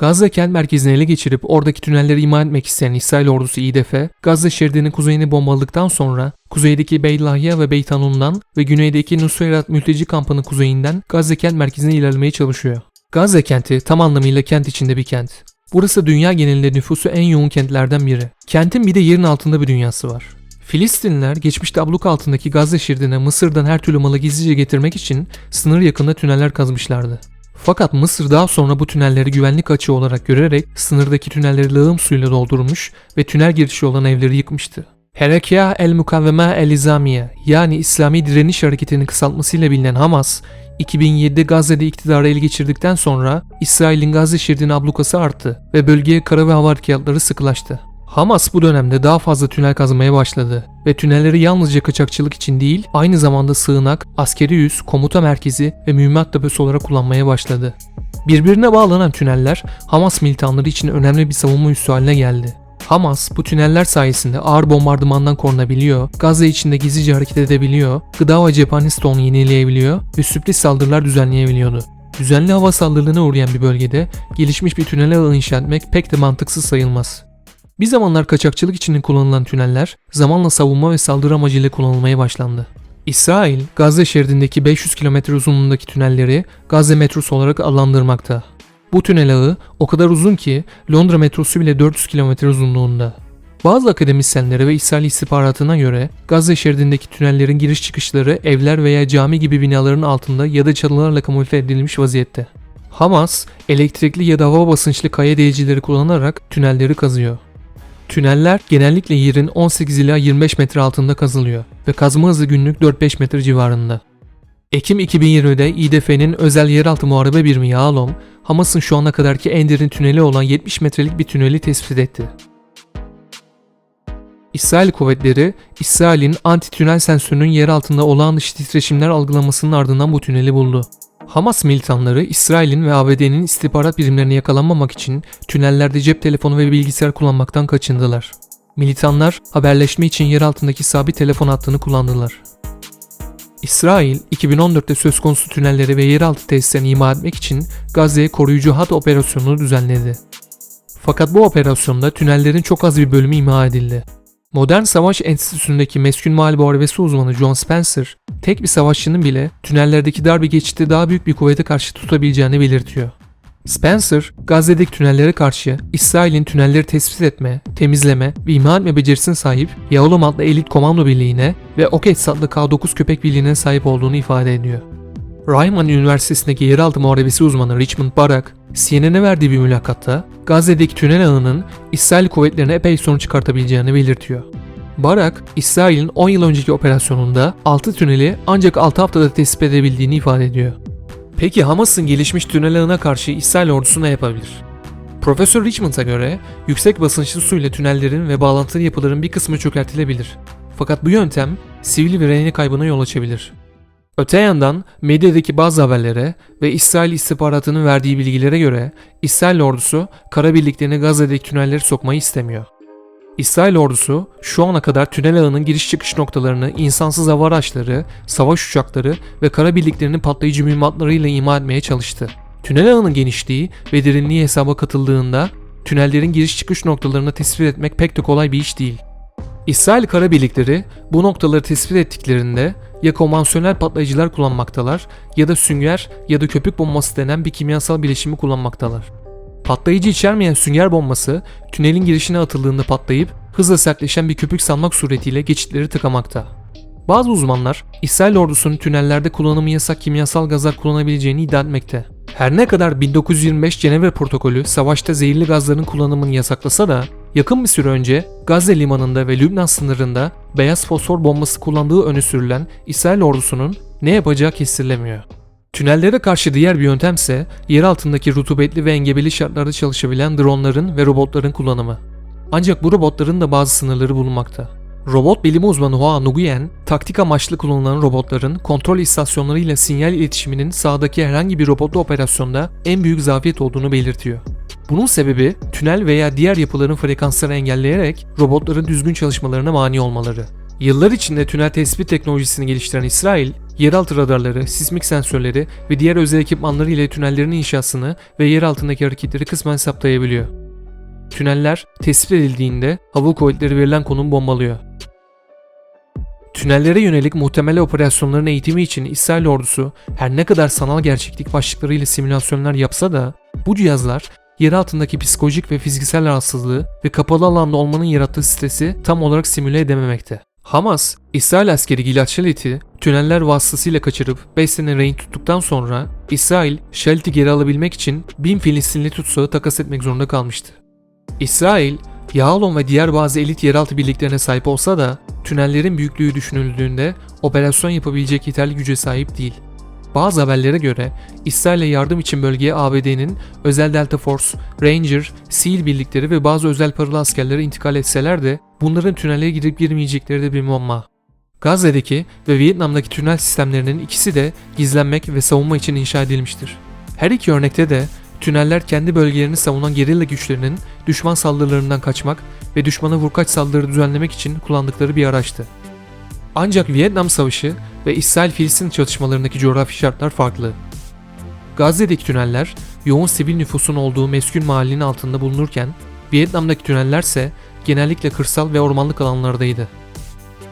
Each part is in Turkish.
Gazze kent merkezini ele geçirip oradaki tünelleri imha etmek isteyen İsrail ordusu İDF, Gazze şeridinin kuzeyini bombaladıktan sonra kuzeydeki Beit Lahya ve Beit Hanun'dan ve güneydeki Nusayrat mülteci kampının kuzeyinden Gazze kent merkezine ilerlemeye çalışıyor. Gazze kenti tam anlamıyla kent içinde bir kent. Burası dünya genelinde nüfusu en yoğun kentlerden biri. Kentin bir de yerin altında bir dünyası var. Filistinliler geçmişte abluk altındaki Gazze şeridine Mısır'dan her türlü malı gizlice getirmek için sınır yakında tüneller kazmışlardı. Fakat Mısır daha sonra bu tünelleri güvenlik açığı olarak görerek sınırdaki tünelleri lağım suyuyla doldurmuş ve tünel girişi olan evleri yıkmıştı. Harekia el Mukavveme el İzamiye yani İslami Direniş Hareketi'nin kısaltmasıyla bilinen Hamas, 2007'de Gazze'de iktidarı ele geçirdikten sonra İsrail'in Gazze şeridinin ablukası arttı ve bölgeye kara ve hava harekatları sıkılaştı. Hamas bu dönemde daha fazla tünel kazmaya başladı ve tünelleri yalnızca kaçakçılık için değil, aynı zamanda sığınak, askeri üs, komuta merkezi ve mühimmat deposu olarak kullanmaya başladı. Birbirine bağlanan tüneller Hamas militanları için önemli bir savunma üssü haline geldi. Hamas bu tüneller sayesinde ağır bombardımandan korunabiliyor, Gazze içinde gizlice hareket edebiliyor, gıda ve cephane stoğunu yenileyebiliyor ve sürpriz saldırılar düzenleyebiliyordu. Düzenli hava saldırılarına uğrayan bir bölgede gelişmiş bir tünel ağı inşa etmek pek de mantıksız sayılmaz. Bir zamanlar kaçakçılık için kullanılan tüneller zamanla savunma ve saldırı amacıyla kullanılmaya başlandı. İsrail, Gazze şeridindeki 500 kilometre uzunluğundaki tünelleri Gazze metrosu olarak adlandırmakta. Bu tünel ağı o kadar uzun ki Londra metrosu bile 400 kilometre uzunluğunda. Bazı akademisyenlere ve İsrail istihbaratına göre Gazze şeridindeki tünellerin giriş çıkışları evler veya cami gibi binaların altında ya da çalılarla kamufle edilmiş vaziyette. Hamas, elektrikli ya da hava basınçlı kaya delicileri kullanarak tünelleri kazıyor. Tüneller genellikle yerin 18 ila 25 metre altında kazılıyor ve kazma hızı günlük 4-5 metre civarında. Ekim 2020'de İDF'nin özel yeraltı muharebe birimi Yağlom, Hamas'ın şu ana kadarki en derin tüneli olan 70 metrelik bir tüneli tespit etti. İsrail kuvvetleri, İsrail'in anti-tünel sensörünün yer altında olağan dışı titreşimler algılamasının ardından bu tüneli buldu. Hamas militanları İsrail'in ve ABD'nin istihbarat birimlerine yakalanmamak için tünellerde cep telefonu ve bilgisayar kullanmaktan kaçındılar. Militanlar haberleşme için yer altındaki sabit telefon hattını kullandılar. İsrail, 2014'te söz konusu tünelleri ve yeraltı tesislerini imha etmek için Gazze'ye koruyucu hat operasyonunu düzenledi. Fakat bu operasyonda tünellerin çok az bir bölümü imha edildi. Modern Savaş Enstitüsü'ndeki meskun mal muharebesi uzmanı John Spencer, tek bir savaşçının bile tünellerdeki dar bir geçitte daha büyük bir kuvvete karşı tutabileceğini belirtiyor. Spencer, Gazze'deki tünellere karşı İsrail'in tünelleri tespit etme, temizleme ve imha etme becerisine sahip Yaolom adlı elit komando birliğine ve Okets adlı K9 köpek birliğine sahip olduğunu ifade ediyor. Rayman Üniversitesi'ndeki yeraltı muharebesi uzmanı Richmond Barak, CNN'e verdiği bir mülakatta Gazze'deki tünel ağının İsrail kuvvetlerine epey sorun çıkartabileceğini belirtiyor. Barak, İsrail'in 10 yıl önceki operasyonunda 6 tüneli ancak 6 haftada tespit edebildiğini ifade ediyor. Peki Hamas'ın gelişmiş tünel ağına karşı İsrail ordusu ne yapabilir? Profesör Richmond'a göre yüksek basınçlı su ile tünellerin ve bağlantılı yapıların bir kısmı çökertilebilir. Fakat bu yöntem sivil ve rehine kaybına yol açabilir. Öte yandan medyadaki bazı haberlere ve İsrail istihbaratının verdiği bilgilere göre İsrail ordusu kara birliklerini Gazze'deki tünelleri sokmayı istemiyor. İsrail ordusu şu ana kadar tünel ağının giriş çıkış noktalarını insansız hava araçları, savaş uçakları ve kara birliklerinin patlayıcı mühimmatlarıyla imha etmeye çalıştı. Tünel ağının genişliği ve derinliği hesaba katıldığında tünellerin giriş çıkış noktalarını tespit etmek pek de kolay bir iş değil. İsrail kara birlikleri bu noktaları tespit ettiklerinde ya konvansiyonel patlayıcılar kullanmaktalar ya da sünger ya da köpük bombası denen bir kimyasal bileşimi kullanmaktalar. Patlayıcı içermeyen sünger bombası tünelin girişine atıldığında patlayıp hızla sertleşen bir köpük salmak suretiyle geçitleri tıkamakta. Bazı uzmanlar İsrail ordusunun tünellerde kullanımı yasak kimyasal gazlar kullanabileceğini iddia etmekte. Her ne kadar 1925 Cenevre protokolü savaşta zehirli gazların kullanımını yasaklasa da yakın bir süre önce Gazze limanında ve Lübnan sınırında beyaz fosfor bombası kullandığı öne sürülen İsrail ordusunun ne yapacağı kestirilemiyor. Tünellere karşı diğer bir yöntemse yer altındaki rutubetli ve engebeli şartlarda çalışabilen dronların ve robotların kullanımı. Ancak bu robotların da bazı sınırları bulunmakta. Robot bilimi uzmanı Hoa Nguyen, taktik amaçlı kullanılan robotların kontrol istasyonlarıyla sinyal iletişiminin sahadaki herhangi bir robotlu operasyonda en büyük zafiyet olduğunu belirtiyor. Bunun sebebi tünel veya diğer yapıların frekanslarını engelleyerek robotların düzgün çalışmalarına mani olmaları. Yıllar içinde tünel tespit teknolojisini geliştiren İsrail, yeraltı radarları, sismik sensörleri ve diğer özel ekipmanları ile tünellerin inşasını ve yer altındaki hareketleri kısmen saptayabiliyor. Tüneller tespit edildiğinde hava kuvvetleri verilen konum bombalıyor. Tünellere yönelik muhtemel operasyonların eğitimi için İsrail ordusu her ne kadar sanal gerçeklik başlıklarıyla simülasyonlar yapsa da bu cihazlar yer altındaki psikolojik ve fiziksel rahatsızlığı ve kapalı alanda olmanın yarattığı stresi tam olarak simüle edememekte. Hamas, İsrail askeri Gilad Şalit'i tüneller vasıtasıyla kaçırıp 5 sene rehin tuttuktan sonra İsrail, Şalit'i geri alabilmek için 1000 Filistinli tutsağı takas etmek zorunda kalmıştı. İsrail, Yağlon ve diğer bazı elit yeraltı birliklerine sahip olsa da tünellerin büyüklüğü düşünüldüğünde operasyon yapabilecek yeterli güce sahip değil. Bazı haberlere göre İsrail'e yardım için bölgeye ABD'nin özel Delta Force, Ranger, SEAL birlikleri ve bazı özel paralı askerleri intikal etseler de bunların tünele girip girmeyecekleri de bir muamma. Gazze'deki ve Vietnam'daki tünel sistemlerinin ikisi de gizlenmek ve savunma için inşa edilmiştir. Her iki örnekte de tüneller kendi bölgelerini savunan gerilla güçlerinin düşman saldırılarından kaçmak ve düşmana vurkaç saldırı düzenlemek için kullandıkları bir araçtı. Ancak Vietnam Savaşı ve İsrail-Filistin çatışmalarındaki coğrafi şartlar farklı. Gazze'deki tüneller yoğun sivil nüfusun olduğu meskun mahallenin altında bulunurken Vietnam'daki tünellerse genellikle kırsal ve ormanlık alanlardaydı.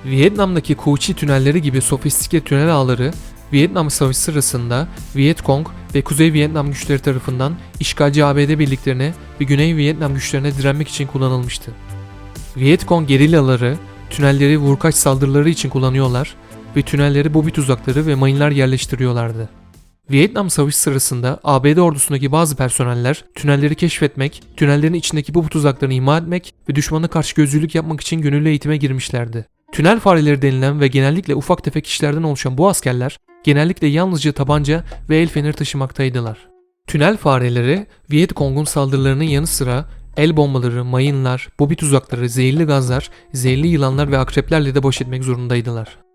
Vietnam'daki Cu Chi tünelleri gibi sofistike tünel ağları Vietnam Savaşı sırasında Viet Cong ve Kuzey Vietnam güçleri tarafından işgalci ABD birliklerine ve Güney Vietnam güçlerine direnmek için kullanılmıştı. Viet Cong gerillaları tünelleri vurkaç saldırıları için kullanıyorlar ve tünelleri bobi tuzakları ve mayınlar yerleştiriyorlardı. Vietnam Savaşı sırasında ABD ordusundaki bazı personeller tünelleri keşfetmek, tünellerin içindeki bu tuzaklarını imha etmek ve düşmana karşı gözcülük yapmak için gönüllü eğitime girmişlerdi. Tünel fareleri denilen ve genellikle ufak tefek işlerden oluşan bu askerler genellikle yalnızca tabanca ve el feneri taşımaktaydılar. Tünel fareleri Viet Cong'un saldırılarının yanı sıra el bombaları, mayınlar, bobi tuzakları, zehirli gazlar, zehirli yılanlar ve akreplerle de baş etmek zorundaydılar.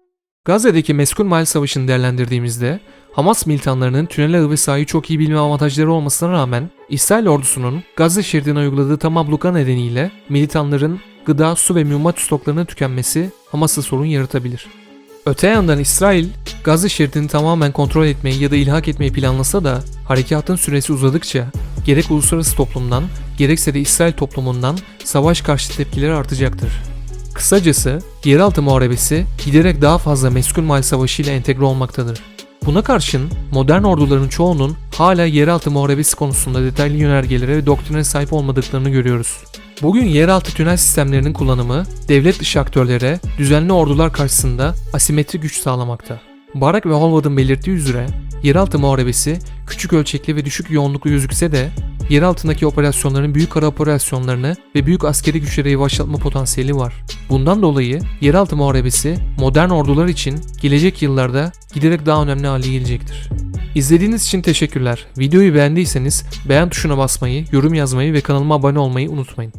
Gazze'deki Meskun Mahal Savaşı'nı değerlendirdiğimizde Hamas militanlarının tünel ağı ve sahayı çok iyi bilme avantajları olmasına rağmen İsrail ordusunun Gazze şeridine uyguladığı tam abluka nedeniyle militanların gıda, su ve mühimmat stoklarının tükenmesi Hamas'a sorun yaratabilir. Öte yandan İsrail, Gazze şeridini tamamen kontrol etmeyi ya da ilhak etmeyi planlasa da harekatın süresi uzadıkça gerek uluslararası toplumdan gerekse de İsrail toplumundan savaş karşı tepkileri artacaktır. Kısacası yeraltı muharebesi giderek daha fazla meskun mal savaşı ile entegre olmaktadır. Buna karşın modern orduların çoğunun hala yeraltı muharebesi konusunda detaylı yönergelere ve doktrine sahip olmadıklarını görüyoruz. Bugün yeraltı tünel sistemlerinin kullanımı devlet dışı aktörlere düzenli ordular karşısında asimetri güç sağlamakta. Barak ve Holwood'un belirttiği üzere yeraltı muharebesi küçük ölçekli ve düşük yoğunluklu gözükse de yer altındaki operasyonların büyük kara operasyonlarını ve büyük askeri güçleri yavaşlatma potansiyeli var. Bundan dolayı yeraltı muharebesi modern ordular için gelecek yıllarda giderek daha önemli hale gelecektir. İzlediğiniz için teşekkürler. Videoyu beğendiyseniz beğen tuşuna basmayı, yorum yazmayı ve kanalıma abone olmayı unutmayın.